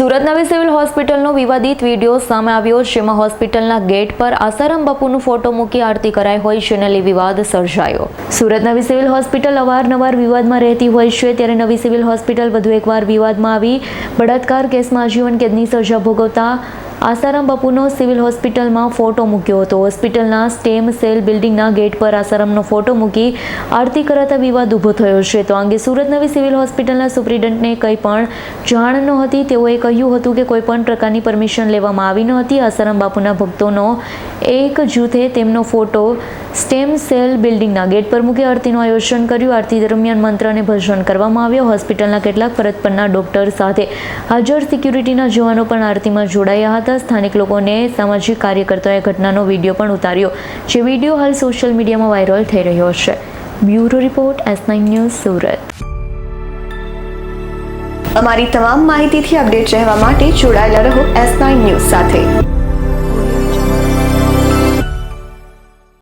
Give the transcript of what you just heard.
સુરત નવી સિવિલ હોસ્પિટલનો વિવાદિત વીડિયો સામે આવ્યો, જેમાં હોસ્પિટલના ગેટ પર આસારામ બાપુનું ફોટો મૂકી આરતી કરાઈ હોય જેને લઈ વિવાદ સર્જાયો. સુરત નવી સિવિલ હોસ્પિટલ અવારનવાર વિવાદમાં રહેતી હોય છે, ત્યારે નવી સિવિલ હોસ્પિટલ વધુ એકવાર વિવાદમાં આવી. બળાત્કાર કેસમાં આજીવન કેદની સજા ભોગવતા આસારામ બાપુનો સિવિલ હોસ્પિટલમાં ફોટો મૂક્યો હતો. હોસ્પિટલના સ્ટેમ સેલ બિલ્ડિંગના ગેટ પર આસારામનો ફોટો મૂકી આરતી કરાતા વિવાદ ઊભો થયો છે. તો અંગે સુરત નવી સિવિલ હોસ્પિટલના સુપ્રિન્ટેન્ડન્ટને કંઈ પણ જાણ નહોતી. તેઓએ કહ્યું હતું કે કોઈપણ પ્રકારની પરમિશન લેવામાં આવી નહોતી આસારામ બાપુના ભક્તોનો એક જૂથે તેમનો ફોટો સ્ટેમ સેલ બિલ્ડિંગના ગેટ પર મૂકી આરતીનું આયોજન કર્યું. આરતી દરમિયાન મંત્ર અને ભજન કરવામાં આવ્યો. હોસ્પિટલના કેટલાક ફરજ પરના ડોક્ટર સાથે હાજર સિક્યુરિટીના જવાનો પણ આરતીમાં જોડાયા હતા. સ્થાનિક લોકોને સામાજિક કાર્યકર્તાઓએ ઘટનાનો વીડિયો પણ ઉતાર્યો, જે વીડિયો હાલ સોશિયલ મીડિયામાં વાયરલ થઈ રહ્યો છે. Bureau report, S nine news, Surat. અમારી તમામ માહિતીથી અપડેટ રહેવા માટે જોડાયેલા રહો એસ નાઇન ન્યૂઝ સાથે.